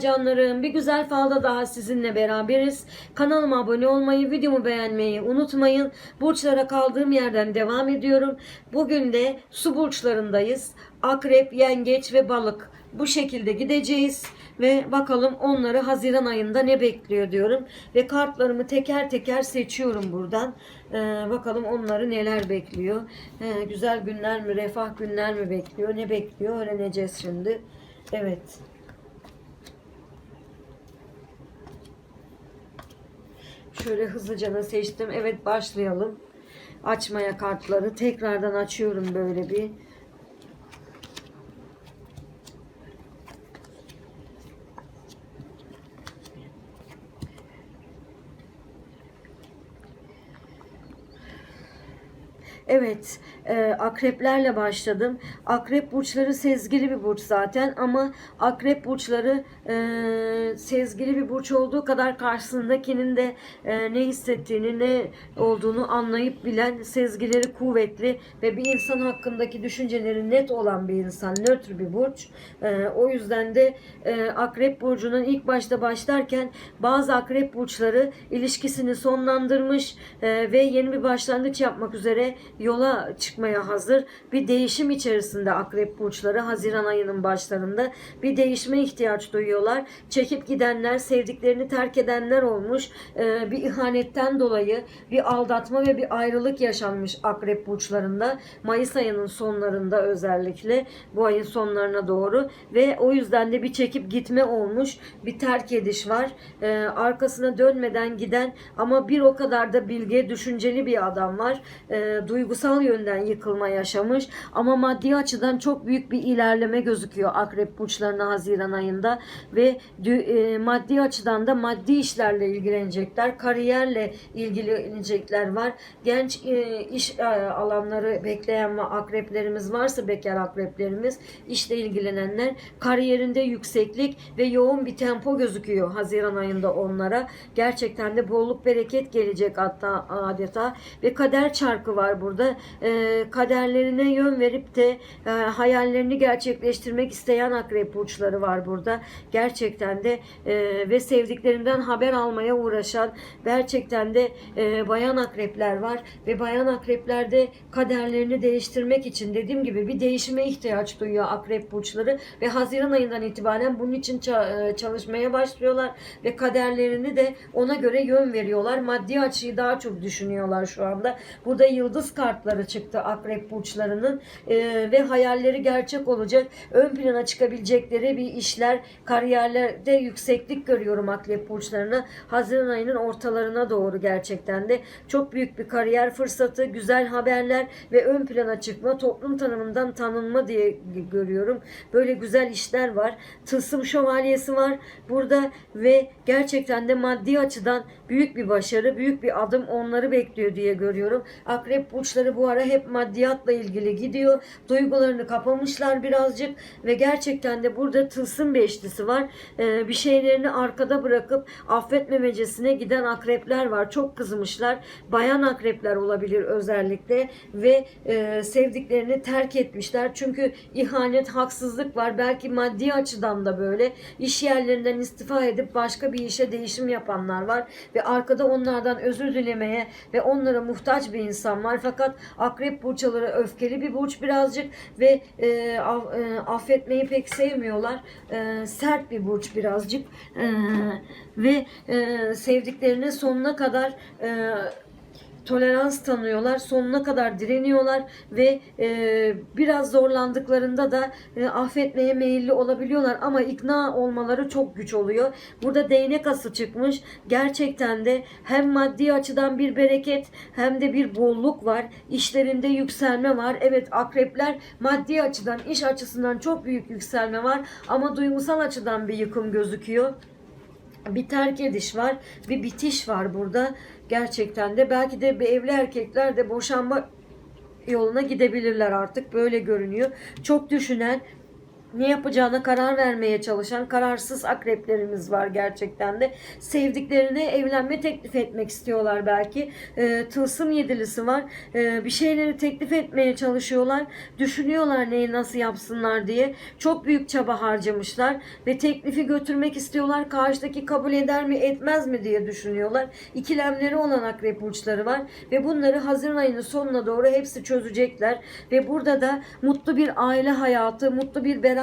Canlarım. Bir güzel falda daha sizinle beraberiz. Kanalıma abone olmayı, videomu beğenmeyi unutmayın. Burçlara kaldığım yerden devam ediyorum. Bugün de su burçlarındayız. Akrep, yengeç ve balık. Bu şekilde gideceğiz ve bakalım onları Haziran ayında ne bekliyor diyorum. Ve kartlarımı teker teker seçiyorum buradan. Ee, bakalım onları neler bekliyor. Ee, güzel günler mi, refah günler mi bekliyor, ne bekliyor öğreneceğiz şimdi. Evet. Şöyle hızlıca da seçtim. Evet başlayalım. Açmaya kartları. Tekrardan açıyorum böyle bir. Evet, e, akreplerle başladım. Akrep burçları sezgili bir burç zaten ama akrep burçları e, sezgili bir burç olduğu kadar karşısındakinin de e, ne hissettiğini, ne olduğunu anlayıp bilen, sezgileri kuvvetli ve bir insan hakkındaki düşünceleri net olan bir insan, nötr bir burç. E, o yüzden de e, akrep burcunun ilk başta başlarken bazı akrep burçları ilişkisini sonlandırmış e, ve yeni bir başlangıç yapmak üzere yola çıkmaya hazır. Bir değişim içerisinde akrep burçları Haziran ayının başlarında bir değişime ihtiyaç duyuyorlar. Çekip gidenler, sevdiklerini terk edenler olmuş. Ee, bir ihanetten dolayı bir aldatma ve bir ayrılık yaşanmış akrep burçlarında. Mayıs ayının sonlarında özellikle bu ayın sonlarına doğru ve o yüzden de bir çekip gitme olmuş. Bir terk ediş var. Ee, arkasına dönmeden giden ama bir o kadar da bilge, düşünceli bir adam var. Ee, duygusal yönden yıkılma yaşamış ama maddi açıdan çok büyük bir ilerleme gözüküyor akrep burçlarına Haziran ayında ve e, maddi açıdan da maddi işlerle ilgilenecekler, kariyerle ilgilenecekler var. Genç e, iş e, alanları bekleyen ve akreplerimiz varsa bekar akreplerimiz işle ilgilenenler kariyerinde yükseklik ve yoğun bir tempo gözüküyor Haziran ayında onlara. Gerçekten de bolluk bereket gelecek hatta adeta ve kader çarkı var burada. E, kaderlerine yön verip de e, hayallerini gerçekleştirmek isteyen akrep burçları var burada. Gerçekten de e, ve sevdiklerinden haber almaya uğraşan gerçekten de e, bayan akrepler var ve bayan akreplerde kaderlerini değiştirmek için dediğim gibi bir değişime ihtiyaç duyuyor akrep burçları ve Haziran ayından itibaren bunun için e, çalışmaya başlıyorlar ve kaderlerini de ona göre yön veriyorlar. Maddi açıyı daha çok düşünüyorlar şu anda. Burada yıldız kartları çıktı akrep burçlarının e, ve hayalleri gerçek olacak. Ön plana çıkabilecekleri bir işler, kariyerlerde yükseklik görüyorum akrep burçlarına. Haziran ayının ortalarına doğru gerçekten de çok büyük bir kariyer fırsatı, güzel haberler ve ön plana çıkma, toplum tanımından tanınma diye görüyorum. Böyle güzel işler var. Tılsım şövalyesi var burada ve gerçekten de maddi açıdan büyük bir başarı, büyük bir adım onları bekliyor diye görüyorum. Akrep burçları bu ara hep maddiyatla ilgili gidiyor. Duygularını kapamışlar birazcık ve gerçekten de burada tılsım beşlisi var. Ee, bir şeylerini arkada bırakıp affetmemecesine giden akrepler var. Çok kızmışlar. Bayan akrepler olabilir özellikle ve e, sevdiklerini terk etmişler. Çünkü ihanet, haksızlık var. Belki maddi açıdan da böyle. İş yerlerinden istifa edip başka bir işe değişim yapanlar var ve arkada onlardan özür dilemeye ve onlara muhtaç bir insan var. Fakat akrep burçları öfkeli bir burç birazcık ve e, af- e, affetmeyi pek sevmiyorlar. E, sert bir burç birazcık E, ve e, sevdiklerine sonuna kadar e, tolerans tanıyorlar. Sonuna kadar direniyorlar ve e, biraz zorlandıklarında da e, affetmeye meyilli olabiliyorlar ama ikna olmaları çok güç oluyor. Burada değnek ası çıkmış. Gerçekten de hem maddi açıdan bir bereket hem de bir bolluk var. İşlerinde yükselme var. Evet akrepler maddi açıdan, iş açısından çok büyük yükselme var ama duygusal açıdan bir yıkım gözüküyor bir terk ediş var, bir bitiş var burada. Gerçekten de belki de evli erkekler de boşanma yoluna gidebilirler artık böyle görünüyor. Çok düşünen, ne yapacağına karar vermeye çalışan kararsız akreplerimiz var gerçekten de. Sevdiklerine evlenme teklif etmek istiyorlar belki. E, tılsım yedilisi var. E, bir şeyleri teklif etmeye çalışıyorlar. Düşünüyorlar neyi nasıl yapsınlar diye. Çok büyük çaba harcamışlar ve teklifi götürmek istiyorlar. Karşıdaki kabul eder mi etmez mi diye düşünüyorlar. İkilemleri olan akrep burçları var ve bunları Haziran ayının sonuna doğru hepsi çözecekler ve burada da mutlu bir aile hayatı, mutlu bir beraberlik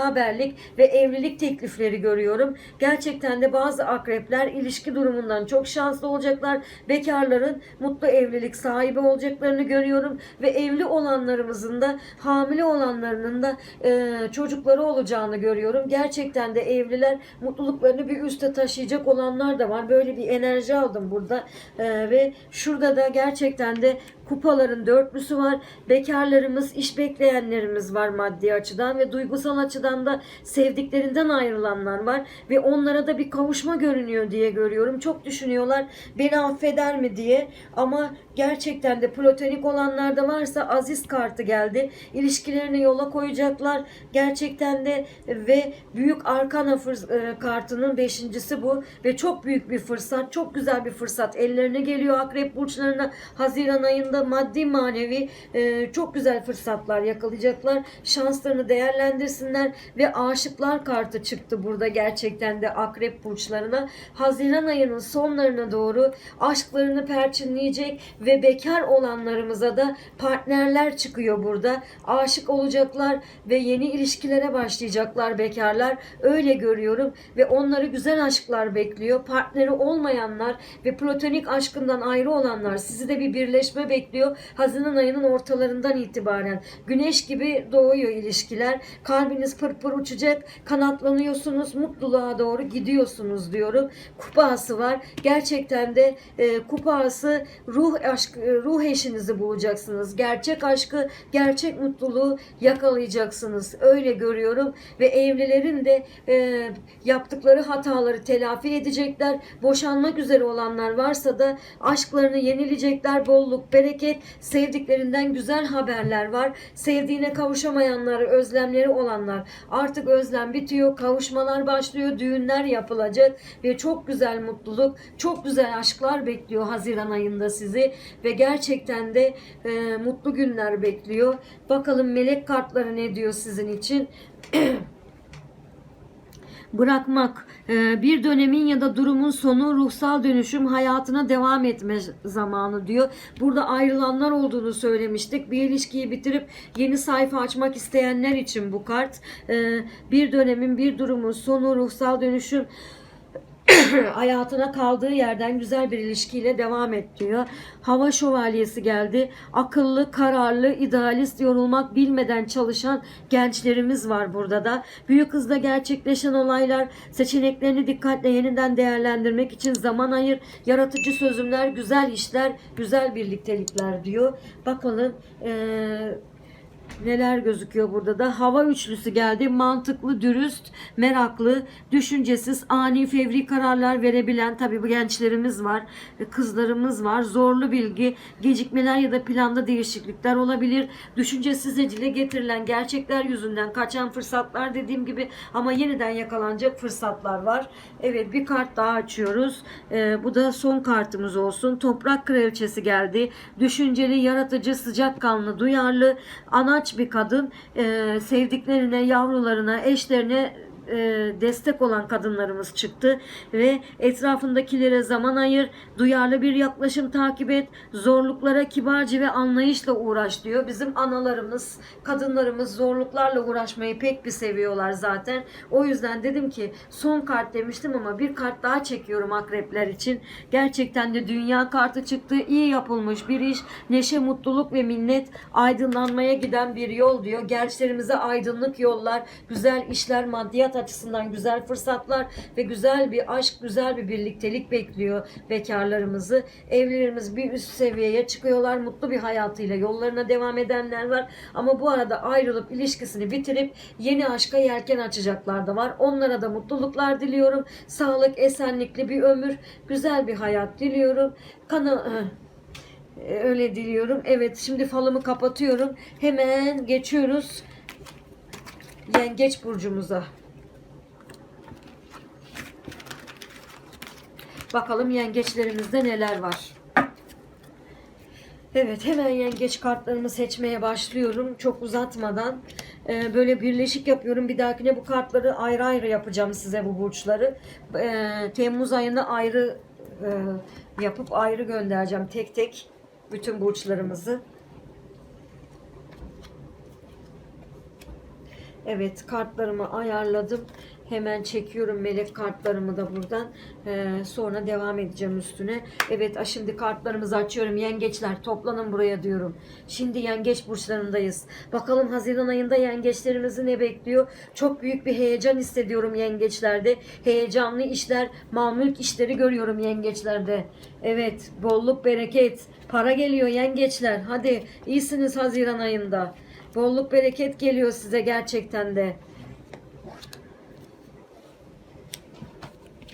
ve evlilik teklifleri görüyorum. Gerçekten de bazı akrepler ilişki durumundan çok şanslı olacaklar. Bekarların mutlu evlilik sahibi olacaklarını görüyorum ve evli olanlarımızın da hamile olanlarının da e, çocukları olacağını görüyorum. Gerçekten de evliler mutluluklarını bir üste taşıyacak olanlar da var. Böyle bir enerji aldım burada E, ve şurada da gerçekten de kupaların dörtlüsü var. Bekarlarımız, iş bekleyenlerimiz var maddi açıdan ve duygusal açıdan da sevdiklerinden ayrılanlar var ve onlara da bir kavuşma görünüyor diye görüyorum. Çok düşünüyorlar beni affeder mi diye ama gerçekten de platonik olanlar da varsa aziz kartı geldi. İlişkilerini yola koyacaklar. Gerçekten de ve büyük arkana e, kartının beşincisi bu ve çok büyük bir fırsat. Çok güzel bir fırsat. Ellerine geliyor akrep burçlarına Haziran ayında maddi manevi e, çok güzel fırsatlar yakalayacaklar. Şanslarını değerlendirsinler ve aşıklar kartı çıktı burada gerçekten de akrep burçlarına. Haziran ayının sonlarına doğru aşklarını perçinleyecek ve bekar olanlarımıza da partnerler çıkıyor burada. Aşık olacaklar ve yeni ilişkilere başlayacaklar bekarlar. Öyle görüyorum ve onları güzel aşklar bekliyor. Partneri olmayanlar ve platonik aşkından ayrı olanlar sizi de bir birleşme bekliyor. Haziran ayının ortalarından itibaren güneş gibi doğuyor ilişkiler. Kalbiniz pırpır uçacak. Kanatlanıyorsunuz. Mutluluğa doğru gidiyorsunuz diyorum. Kupası var. Gerçekten de e, kupası ruh aşk e, ruh eşinizi bulacaksınız. Gerçek aşkı, gerçek mutluluğu yakalayacaksınız. Öyle görüyorum ve evlilerin de e, yaptıkları hataları telafi edecekler. Boşanmak üzere olanlar varsa da aşklarını yenilecekler. Bolluk, bereket, sevdiklerinden güzel haberler var. Sevdiğine kavuşamayanlar, özlemleri olanlar artık özlem bitiyor. Kavuşmalar başlıyor. Düğünler yapılacak ve çok güzel mutluluk, çok güzel aşklar bekliyor Haziran ayında sizi ve gerçekten de e, mutlu günler bekliyor. Bakalım melek kartları ne diyor sizin için? bırakmak, e, bir dönemin ya da durumun sonu, ruhsal dönüşüm, hayatına devam etme zamanı diyor. Burada ayrılanlar olduğunu söylemiştik. Bir ilişkiyi bitirip yeni sayfa açmak isteyenler için bu kart. E, Bir dönemin, bir durumun sonu, ruhsal dönüşüm, hayatına kaldığı yerden güzel bir ilişkiyle devam et diyor. Hava şövalyesi geldi. Akıllı, kararlı, idealist, yorulmak bilmeden çalışan gençlerimiz var burada da. Büyük hızla gerçekleşen olaylar, seçeneklerini dikkatle yeniden değerlendirmek için zaman ayır. Yaratıcı sözümler, güzel işler, güzel birliktelikler diyor. Bakalım eee Neler gözüküyor burada da? Hava üçlüsü geldi. Mantıklı, dürüst, meraklı, düşüncesiz, ani, fevri kararlar verebilen tabii bu gençlerimiz var. e, Kızlarımız var. Zorlu bilgi, gecikmeler ya da planda değişiklikler olabilir. Düşüncesiz dile getirilen gerçekler yüzünden kaçan fırsatlar dediğim gibi ama yeniden yakalanacak fırsatlar var. Evet bir kart daha açıyoruz. Ee, bu da son kartımız olsun. Toprak kraliçesi geldi. Düşünceli, yaratıcı, sıcakkanlı, duyarlı, anaç bir kadın. Ee, sevdiklerine, yavrularına, eşlerine e, destek olan kadınlarımız çıktı ve etrafındakilere zaman ayır, duyarlı bir yaklaşım takip et, zorluklara kibarca ve anlayışla uğraş diyor. Bizim analarımız, kadınlarımız zorluklarla uğraşmayı pek bir seviyorlar zaten. O yüzden dedim ki son kart demiştim ama bir kart daha çekiyorum akrepler için. Gerçekten de dünya kartı çıktı. İyi yapılmış bir iş. Neşe, mutluluk ve minnet aydınlanmaya giden bir yol diyor. Gençlerimize aydınlık yollar, güzel işler, maddiyat açısından güzel fırsatlar ve güzel bir aşk, güzel bir birliktelik bekliyor bekarlarımızı. Evlilerimiz bir üst seviyeye çıkıyorlar. Mutlu bir hayatıyla yollarına devam edenler var. Ama bu arada ayrılıp ilişkisini bitirip yeni aşka yelken açacaklar da var. Onlara da mutluluklar diliyorum. Sağlık, esenlikli bir ömür, güzel bir hayat diliyorum. Kana Ee, öyle diliyorum. Evet şimdi falımı kapatıyorum. Hemen geçiyoruz Yengeç burcumuza. Bakalım yengeçlerimizde neler var. Evet hemen yengeç kartlarımı seçmeye başlıyorum. Çok uzatmadan e, böyle birleşik yapıyorum. Bir dahakine bu kartları ayrı ayrı yapacağım size bu burçları. E, Temmuz ayında ayrı e, yapıp ayrı göndereceğim tek tek bütün burçlarımızı. Evet kartlarımı ayarladım. Hemen çekiyorum melek kartlarımı da buradan. Ee, sonra devam edeceğim üstüne. Evet şimdi kartlarımızı açıyorum. Yengeçler toplanın buraya diyorum. Şimdi yengeç burçlarındayız. Bakalım Haziran ayında yengeçlerimizi ne bekliyor? Çok büyük bir heyecan hissediyorum yengeçlerde. Heyecanlı işler, mal mülk işleri görüyorum yengeçlerde. Evet bolluk bereket. Para geliyor yengeçler. Hadi iyisiniz Haziran ayında. Bolluk bereket geliyor size gerçekten de.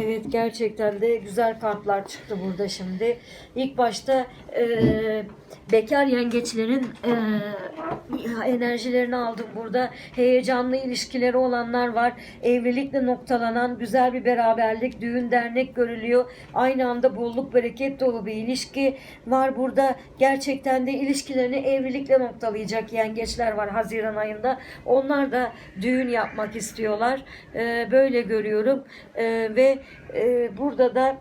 Evet gerçekten de güzel kartlar çıktı burada şimdi. İlk başta e, bekar yengeçlerin e, enerjilerini aldım burada. Heyecanlı ilişkileri olanlar var. Evlilikle noktalanan güzel bir beraberlik, düğün dernek görülüyor. Aynı anda bolluk bereket dolu bir ilişki var burada. Gerçekten de ilişkilerini evlilikle noktalayacak yengeçler var Haziran ayında. Onlar da düğün yapmak istiyorlar. E, böyle görüyorum. E, ve e, burada da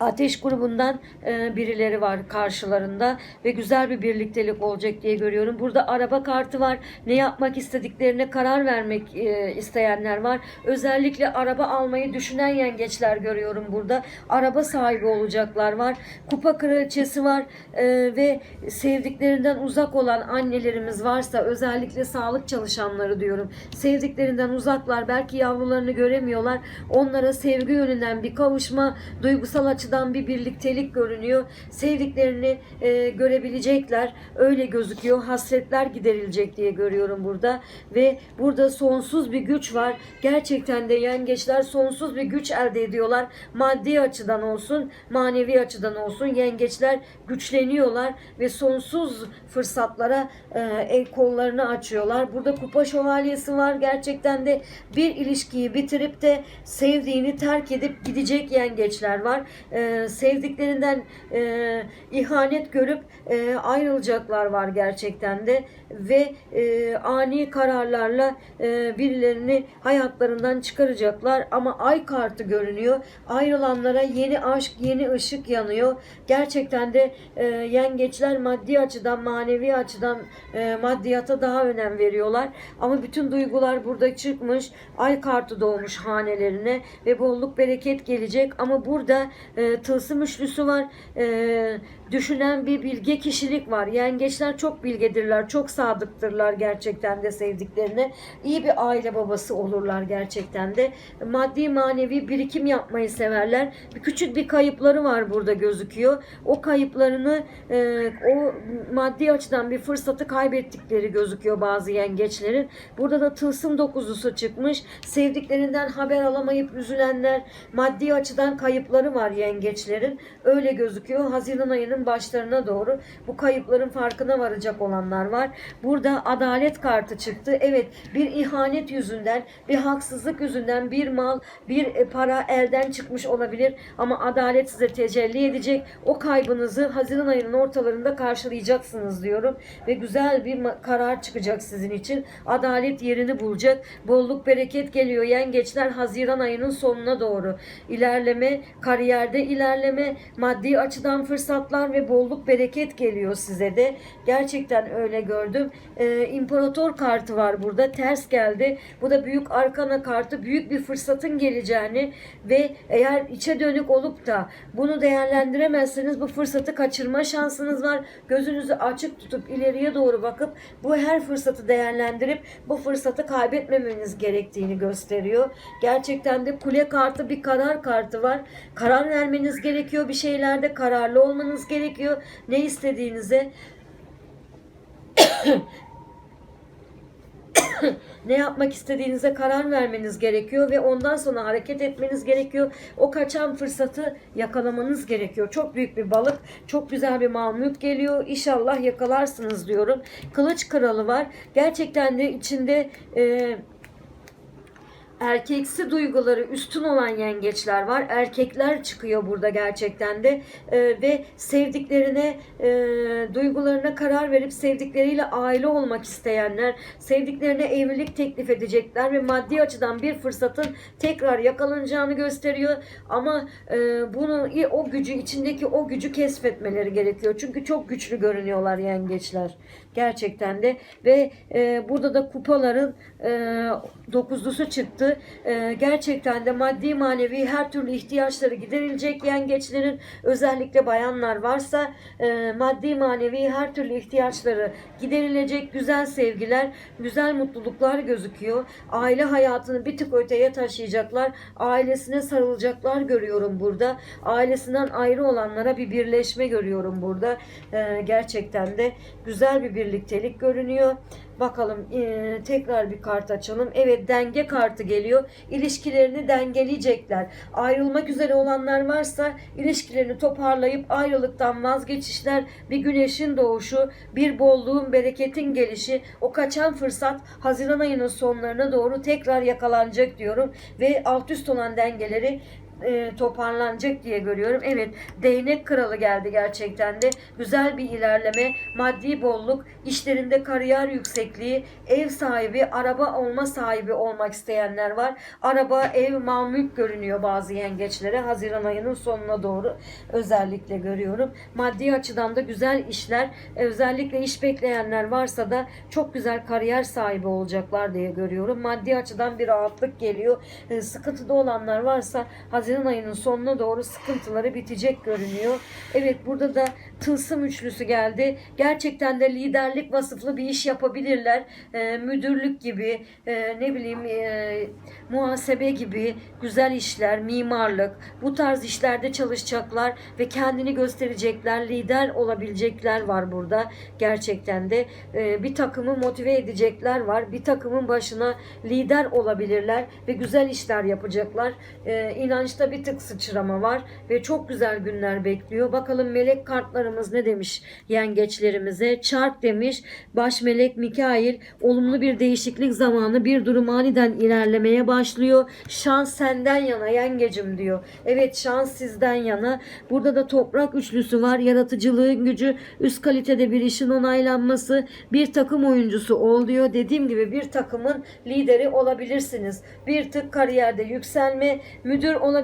Ateş grubundan e, birileri var karşılarında ve güzel bir birliktelik olacak diye görüyorum. Burada araba kartı var. Ne yapmak istediklerine karar vermek e, isteyenler var. Özellikle araba almayı düşünen yengeçler görüyorum burada. Araba sahibi olacaklar var. Kupa kraliçesi var e, ve sevdiklerinden uzak olan annelerimiz varsa özellikle sağlık çalışanları diyorum. Sevdiklerinden uzaklar. Belki yavrularını göremiyorlar. Onlara sevgi yönünden bir kavuşma, duygusal açıdan bir birliktelik görünüyor. Sevdiklerini e, görebilecekler. Öyle gözüküyor. Hasretler giderilecek diye görüyorum burada. Ve burada sonsuz bir güç var. Gerçekten de yengeçler sonsuz bir güç elde ediyorlar. Maddi açıdan olsun, manevi açıdan olsun yengeçler güçleniyorlar ve sonsuz fırsatlara e, el kollarını açıyorlar. Burada kupa şövalyesi var. Gerçekten de bir ilişkiyi bitirip de sevdiğini terk edip gidecek yengeçler var. E, sevdiklerinden e, ihanet görüp e, ayrılacaklar var gerçekten de ve e, ani kararlarla e, birilerini hayatlarından çıkaracaklar ama ay kartı görünüyor. Ayrılanlara yeni aşk, yeni ışık yanıyor. Gerçekten de e, yengeçler maddi açıdan, manevi açıdan e, maddiyata daha önem veriyorlar. Ama bütün duygular burada çıkmış. Ay kartı doğmuş hanelerine ve bolluk bereket gelecek. Ama burada e, tılsım üçlüsü var. E, düşünen bir bilge kişilik var. Yengeçler çok bilgedirler, çok sadıktırlar gerçekten de sevdiklerine. İyi bir aile babası olurlar gerçekten de. Maddi manevi birikim yapmayı severler. Bir küçük bir kayıpları var burada gözüküyor. O kayıplarını e, o maddi açıdan bir fırsatı kaybettikleri gözüküyor bazı yengeçlerin. Burada da tılsım dokuzusu çıkmış. Sevdiklerinden haber alamayıp üzülenler, maddi açıdan kayıpları var yengeçlerin. Öyle gözüküyor. Haziran ayının başlarına doğru bu kayıpların farkına varacak olanlar var. Burada adalet kartı çıktı. Evet bir ihanet yüzünden, bir haksızlık yüzünden bir mal, bir e, para elden çıkmış olabilir ama adalet size tecelli edecek. O kaybınızı Haziran ayının ortalarında karşılayacaksınız diyorum ve güzel bir karar çıkacak sizin için. Adalet yerini bulacak. Bolluk bereket geliyor. Yengeçler Haziran ayının sonuna doğru ilerleme, kariyerde ilerleme, maddi açıdan fırsatlar ve bolluk bereket geliyor size de. Gerçekten öyle gördüm. Ee, İmparator kartı var burada. Ters geldi. Bu da büyük arkana kartı. Büyük bir fırsatın geleceğini ve eğer içe dönük olup da bunu değerlendiremezseniz bu fırsatı kaçırma şansınız var. Gözünüzü açık tutup ileriye doğru bakıp bu her fırsatı değerlendirip bu fırsatı kaybetmemeniz gerektiğini gösteriyor. Gerçekten de kule kartı bir karar kartı var. Karar vermeniz gerekiyor. Bir şeylerde kararlı olmanız gerekiyor. Ne istediğinize ne yapmak istediğinize karar vermeniz gerekiyor ve ondan sonra hareket etmeniz gerekiyor. O kaçan fırsatı yakalamanız gerekiyor. Çok büyük bir balık, çok güzel bir mamut geliyor. İnşallah yakalarsınız diyorum. Kılıç kralı var. Gerçekten de içinde e, erkeksi duyguları üstün olan yengeçler var. Erkekler çıkıyor burada gerçekten de Ee, ve sevdiklerine, e, duygularına karar verip sevdikleriyle aile olmak isteyenler, sevdiklerine evlilik teklif edecekler ve maddi açıdan bir fırsatın tekrar yakalanacağını gösteriyor. Ama e, bunu o gücü içindeki o gücü keşfetmeleri gerekiyor. Çünkü çok güçlü görünüyorlar yengeçler gerçekten de ve e, burada da kupaların e, dokuzlusu çıktı. E, gerçekten de maddi manevi her türlü ihtiyaçları giderilecek yengeçlerin özellikle bayanlar varsa e, maddi manevi her türlü ihtiyaçları giderilecek güzel sevgiler, güzel mutluluklar gözüküyor. Aile hayatını bir tık öteye taşıyacaklar. Ailesine sarılacaklar görüyorum burada. Ailesinden ayrı olanlara bir birleşme görüyorum burada. E, gerçekten de güzel bir birliktelik görünüyor. Bakalım e, tekrar bir kart açalım. Evet denge kartı geliyor. İlişkilerini dengeleyecekler. Ayrılmak üzere olanlar varsa ilişkilerini toparlayıp ayrılıktan vazgeçişler, bir güneşin doğuşu, bir bolluğun, bereketin gelişi, o kaçan fırsat Haziran ayının sonlarına doğru tekrar yakalanacak diyorum. Ve alt üst olan dengeleri e, toparlanacak diye görüyorum. Evet değnek kralı geldi gerçekten de. Güzel bir ilerleme, maddi bolluk, işlerinde kariyer yüksekliği, ev sahibi, araba olma sahibi olmak isteyenler var. Araba, ev, mal, mülk görünüyor bazı yengeçlere. Haziran ayının sonuna doğru özellikle görüyorum. Maddi açıdan da güzel işler, e, özellikle iş bekleyenler varsa da çok güzel kariyer sahibi olacaklar diye görüyorum. Maddi açıdan bir rahatlık geliyor. E, sıkıntıda olanlar varsa Haziran ayının sonuna doğru sıkıntıları bitecek görünüyor. Evet burada da tılsım üçlüsü geldi. Gerçekten de liderlik vasıflı bir iş yapabilirler. E, müdürlük gibi e, ne bileyim e, muhasebe gibi güzel işler, mimarlık bu tarz işlerde çalışacaklar ve kendini gösterecekler, lider olabilecekler var burada. Gerçekten de e, bir takımı motive edecekler var. Bir takımın başına lider olabilirler ve güzel işler yapacaklar. E, inançta bir tık sıçrama var ve çok güzel günler bekliyor. Bakalım melek kartlarımız ne demiş yengeçlerimize? Çark demiş. Baş melek Mikail olumlu bir değişiklik zamanı bir durum aniden ilerlemeye başlıyor. Şans senden yana yengecim diyor. Evet şans sizden yana. Burada da toprak üçlüsü var. Yaratıcılığın gücü, üst kalitede bir işin onaylanması, bir takım oyuncusu ol diyor. Dediğim gibi bir takımın lideri olabilirsiniz. Bir tık kariyerde yükselme, müdür olabilirsiniz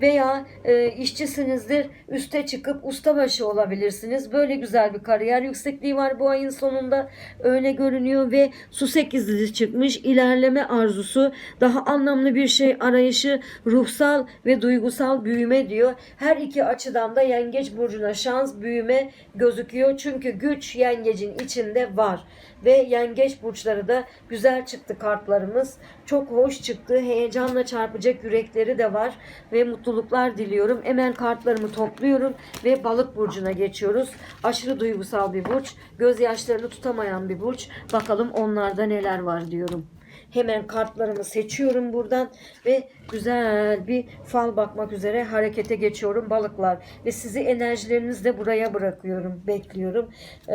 veya e, işçisinizdir. Üste çıkıp ustabaşı olabilirsiniz. Böyle güzel bir kariyer yüksekliği var bu ayın sonunda. Öyle görünüyor ve su sekizlisi çıkmış. İlerleme arzusu, daha anlamlı bir şey arayışı, ruhsal ve duygusal büyüme diyor. Her iki açıdan da yengeç burcuna şans, büyüme gözüküyor. Çünkü güç yengecin içinde var. Ve yengeç burçları da güzel çıktı kartlarımız. Çok hoş çıktı. Heyecanla çarpacak yürekleri de var. Ve mutluluklar diliyorum. Hemen kartlarımı topluyorum. Ve balık burcuna geçiyoruz. Aşırı duygusal bir burç. Gözyaşlarını tutamayan bir burç. Bakalım onlarda neler var diyorum. Hemen kartlarımı seçiyorum buradan ve güzel bir fal bakmak üzere harekete geçiyorum balıklar. Ve sizi enerjilerinizi de buraya bırakıyorum, bekliyorum. Ee,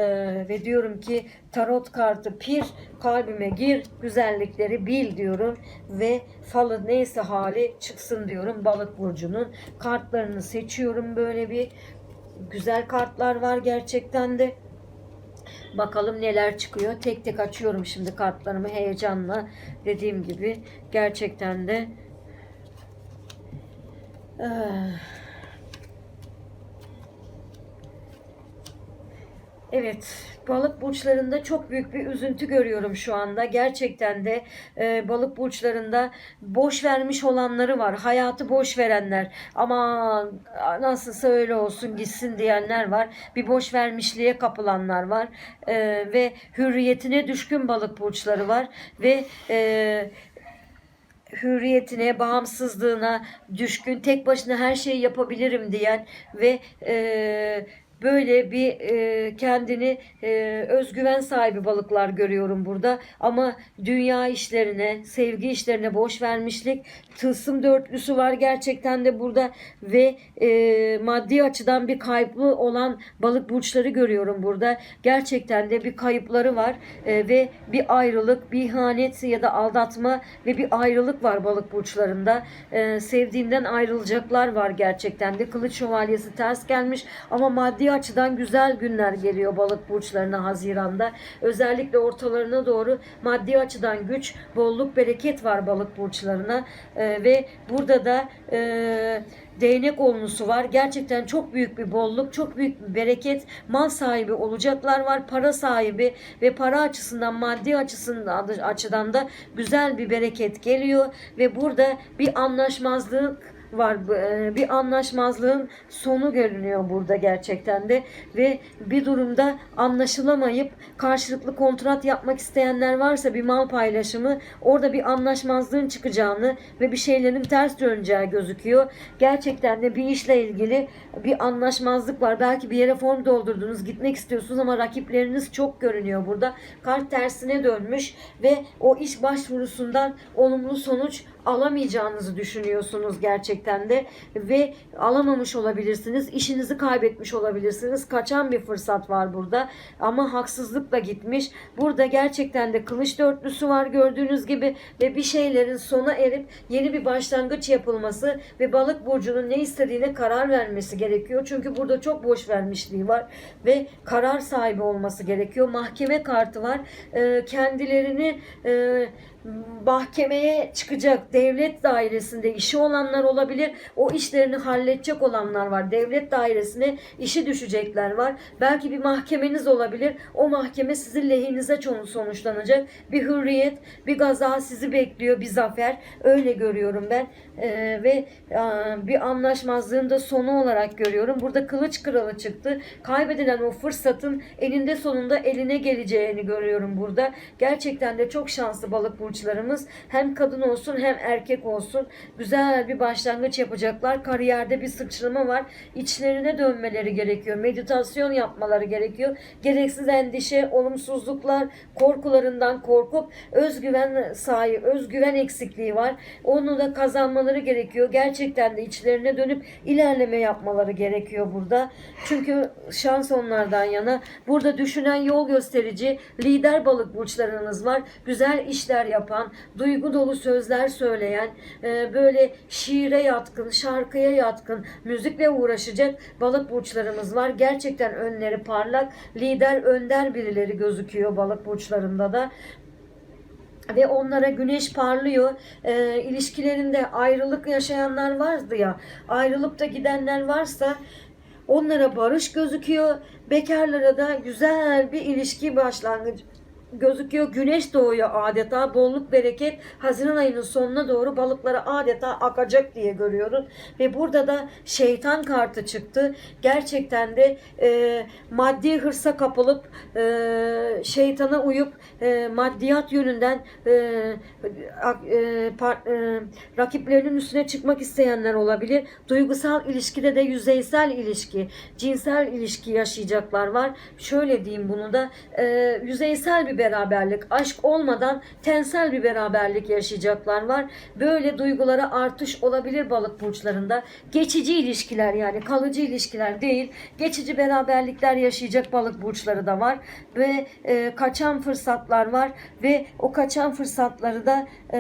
ve diyorum ki tarot kartı pir kalbime gir, güzellikleri bil diyorum. Ve falı neyse hali çıksın diyorum balık burcunun. Kartlarını seçiyorum böyle bir güzel kartlar var gerçekten de. Bakalım neler çıkıyor. Tek tek açıyorum şimdi kartlarımı heyecanla. Dediğim gibi gerçekten de Ah. Evet, balık burçlarında çok büyük bir üzüntü görüyorum şu anda. Gerçekten de e, balık burçlarında boş vermiş olanları var. Hayatı boş verenler. Ama nasılsa öyle olsun gitsin diyenler var. Bir boş vermişliğe kapılanlar var. E, ve hürriyetine düşkün balık burçları var. Ve e, hürriyetine, bağımsızlığına düşkün, tek başına her şeyi yapabilirim diyen ve e, böyle bir e, kendini e, özgüven sahibi balıklar görüyorum burada. Ama dünya işlerine, sevgi işlerine boş vermişlik, tılsım dörtlüsü var gerçekten de burada ve e, maddi açıdan bir kayıplı olan balık burçları görüyorum burada. Gerçekten de bir kayıpları var E, ve bir ayrılık, bir ihanet ya da aldatma ve bir ayrılık var balık burçlarında. E, sevdiğinden ayrılacaklar var gerçekten de. Kılıç şövalyesi ters gelmiş ama maddi açıdan güzel günler geliyor balık burçlarına Haziran'da. Özellikle ortalarına doğru maddi açıdan güç, bolluk, bereket var balık burçlarına. E, ve burada da e, değnek olmusu var. Gerçekten çok büyük bir bolluk, çok büyük bir bereket. Mal sahibi olacaklar var. Para sahibi ve para açısından, maddi açısından açıdan da güzel bir bereket geliyor ve burada bir anlaşmazlık var. E, Bir anlaşmazlığın sonu görünüyor burada gerçekten de ve bir durumda anlaşılamayıp karşılıklı kontrat yapmak isteyenler varsa bir mal paylaşımı orada bir anlaşmazlığın çıkacağını ve bir şeylerin ters döneceği gözüküyor. Gerçekten de bir işle ilgili bir anlaşmazlık var. Belki bir yere form doldurdunuz, gitmek istiyorsunuz ama rakipleriniz çok görünüyor burada. Kart tersine dönmüş ve o iş başvurusundan olumlu sonuç alamayacağınızı düşünüyorsunuz gerçekten de ve alamamış olabilirsiniz. İşinizi kaybetmiş olabilirsiniz. Kaçan bir fırsat var burada ama haksızlıkla gitmiş. Burada gerçekten de kılıç dörtlüsü var gördüğünüz gibi ve bir şeylerin sona erip yeni bir başlangıç yapılması ve balık burcunun ne istediğine karar vermesi gerekiyor. Çünkü burada çok boş vermişliği var ve karar sahibi olması gerekiyor. Mahkeme kartı var. Ee, kendilerini e, mahkemeye çıkacak devlet dairesinde işi olanlar olabilir. O işlerini halledecek olanlar var. Devlet dairesine işi düşecekler var. Belki bir mahkemeniz olabilir. O mahkeme sizin lehinize sonuçlanacak. Bir hürriyet, bir gaza sizi bekliyor, bir zafer. Öyle görüyorum ben. Ee, ve aa, bir anlaşmazlığın da sonu olarak görüyorum. Burada kılıç kralı çıktı. Kaybedilen o fırsatın eninde sonunda eline geleceğini görüyorum burada. Gerçekten de çok şanslı balık burçlarımız. Hem kadın olsun hem erkek olsun. Güzel bir başlangıç yapacaklar. Kariyerde bir sıçrama var. İçlerine dönmeleri gerekiyor. Meditasyon yapmaları gerekiyor. Gereksiz endişe, olumsuzluklar, korkularından korkup özgüven sahi, özgüven eksikliği var. Onu da kazanmaları gerekiyor. Gerçekten de içlerine dönüp ilerleme yapmaları gerekiyor burada. Çünkü şans onlardan yana. Burada düşünen yol gösterici lider balık burçlarınız var. Güzel işler yapan, duygu dolu sözler söyleyen, e, böyle şiire yatkın, şarkıya yatkın, müzikle uğraşacak balık burçlarımız var. Gerçekten önleri parlak, lider, önder birileri gözüküyor balık burçlarında da ve onlara güneş parlıyor. Ee, ilişkilerinde ayrılık yaşayanlar vardı ya. Ayrılıp da gidenler varsa onlara barış gözüküyor. Bekarlara da güzel bir ilişki başlangıcı gözüküyor. Güneş doğuyor adeta. Bolluk bereket Haziran ayının sonuna doğru balıklara adeta akacak diye görüyoruz. Ve burada da şeytan kartı çıktı. Gerçekten de e, maddi hırsa kapılıp e, şeytana uyup e, maddiyat yönünden e, e, par- e, rakiplerinin üstüne çıkmak isteyenler olabilir. Duygusal ilişkide de yüzeysel ilişki, cinsel ilişki yaşayacaklar var. Şöyle diyeyim bunu da e, yüzeysel bir beraberlik, aşk olmadan tensel bir beraberlik yaşayacaklar var. Böyle duygulara artış olabilir balık burçlarında. Geçici ilişkiler yani kalıcı ilişkiler değil, geçici beraberlikler yaşayacak balık burçları da var ve e, kaçan fırsatlar var ve o kaçan fırsatları da e,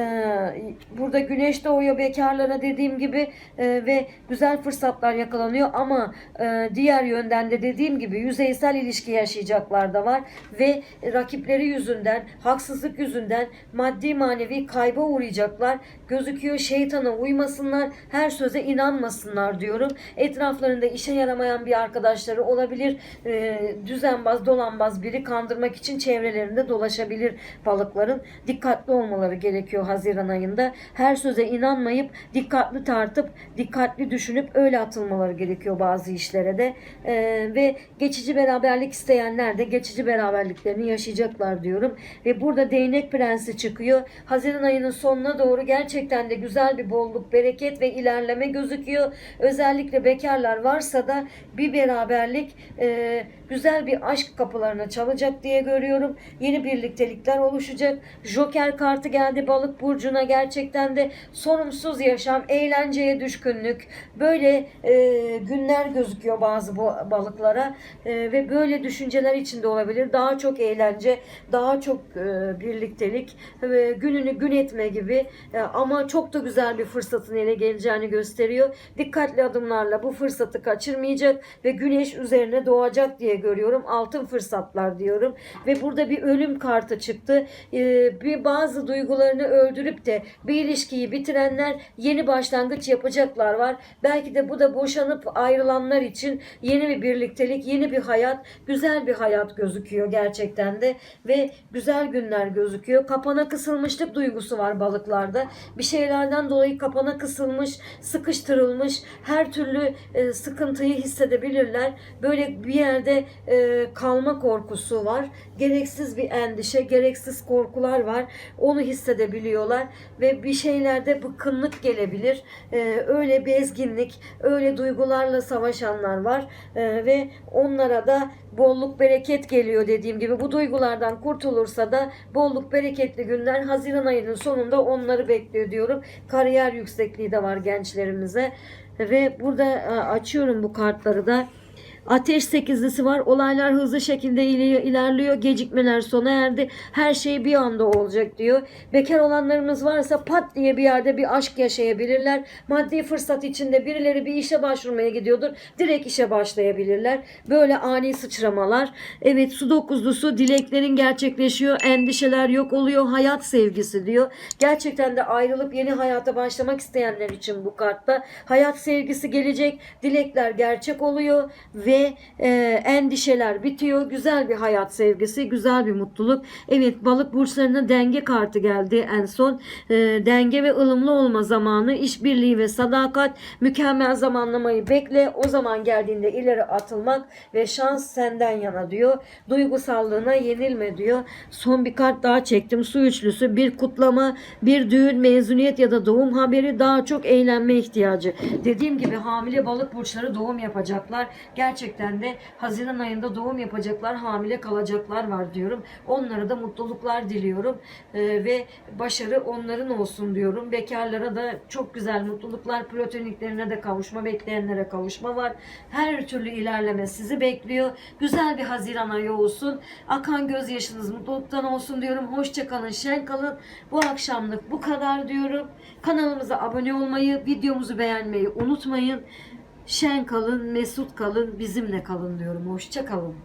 burada güneş doğuyor bekarlara dediğim gibi e, ve güzel fırsatlar yakalanıyor ama e, diğer yönden de dediğim gibi yüzeysel ilişki yaşayacaklar da var ve rakipleri yüzünden haksızlık yüzünden maddi manevi kayba uğrayacaklar. Gözüküyor şeytana uymasınlar her söze inanmasınlar diyorum. Etraflarında işe yaramayan bir arkadaşları olabilir. E, düzenbaz dolanbaz biri kandırmak için çevrelerinde dolaşabilir balıkların. Dikkatli olmaları gerekiyor Haziran ayında. Her söze inanmayıp dikkatli tartıp dikkatli düşünüp öyle atılmaları gerekiyor bazı işlere de. E, ve geçici beraberlik isteyenler de geçici beraberliklerini yaşayacaklar diyorum. Ve burada değnek prensi çıkıyor. Haziran ayının sonuna doğru gerçekten de güzel bir bolluk, bereket ve ilerleme gözüküyor. Özellikle bekarlar varsa da bir beraberlik e, güzel bir aşk kapılarına çalacak diye görüyorum. Yeni birliktelikler oluşacak. Joker kartı geldi balık burcuna gerçekten de sorumsuz yaşam, eğlenceye düşkünlük böyle e, günler gözüküyor bazı bu balıklara E, ve böyle düşünceler içinde olabilir. Daha çok eğlence, daha çok e, birliktelik ve gününü gün etme gibi e, ama çok da güzel bir fırsatın ele geleceğini gösteriyor. Dikkatli adımlarla bu fırsatı kaçırmayacak ve güneş üzerine doğacak diye görüyorum. Altın fırsatlar diyorum ve burada bir ölüm kartı çıktı. E, bir bazı duygularını öldürüp de bir ilişkiyi bitirenler yeni başlangıç yapacaklar var. Belki de bu da boşanıp ayrılanlar için yeni bir birliktelik, yeni bir hayat, güzel bir hayat gözüküyor gerçekten de ve güzel günler gözüküyor. Kapana kısılmışlık duygusu var balıklarda. Bir şeylerden dolayı kapana kısılmış, sıkıştırılmış, her türlü e, sıkıntıyı hissedebilirler. Böyle bir yerde e, kalma korkusu var. Gereksiz bir endişe, gereksiz korkular var. Onu hissedebiliyorlar ve bir şeylerde bıkkınlık gelebilir. E, öyle bezginlik, öyle duygularla savaşanlar var E, ve onlara da bolluk bereket geliyor dediğim gibi. Bu duygulardan kurtulursa da bolluk bereketli günler Haziran ayının sonunda onları bekliyor diyorum. Kariyer yüksekliği de var gençlerimize. Ve burada e, açıyorum bu kartları da. Ateş sekizlisi var. Olaylar hızlı şekilde ile- ilerliyor. Gecikmeler sona erdi. Her şey bir anda olacak diyor. Bekar olanlarımız varsa pat diye bir yerde bir aşk yaşayabilirler. Maddi fırsat içinde birileri bir işe başvurmaya gidiyordur. Direkt işe başlayabilirler. Böyle ani sıçramalar. Evet su dokuzlusu dileklerin gerçekleşiyor. Endişeler yok oluyor. Hayat sevgisi diyor. Gerçekten de ayrılıp yeni hayata başlamak isteyenler için bu kartta hayat sevgisi gelecek. Dilekler gerçek oluyor ve e, endişeler bitiyor. Güzel bir hayat sevgisi, güzel bir mutluluk. Evet balık burçlarına denge kartı geldi en son. E, denge ve ılımlı olma zamanı, işbirliği ve sadakat, mükemmel zamanlamayı bekle. O zaman geldiğinde ileri atılmak ve şans senden yana diyor. Duygusallığına yenilme diyor. Son bir kart daha çektim. Su üçlüsü bir kutlama, bir düğün, mezuniyet ya da doğum haberi daha çok eğlenme ihtiyacı. Dediğim gibi hamile balık burçları doğum yapacaklar. Gerçekten de Haziran ayında doğum yapacaklar, hamile kalacaklar var diyorum. Onlara da mutluluklar diliyorum Ee, ve başarı onların olsun diyorum. Bekarlara da çok güzel mutluluklar, platoniklerine de kavuşma, bekleyenlere kavuşma var. Her türlü ilerleme sizi bekliyor. Güzel bir Haziran ayı olsun. Akan gözyaşınız mutluluktan olsun diyorum. Hoşça kalın, şen kalın. Bu akşamlık bu kadar diyorum. Kanalımıza abone olmayı, videomuzu beğenmeyi unutmayın. Şen kalın, mesut kalın, bizimle kalın diyorum. Hoşça kalın.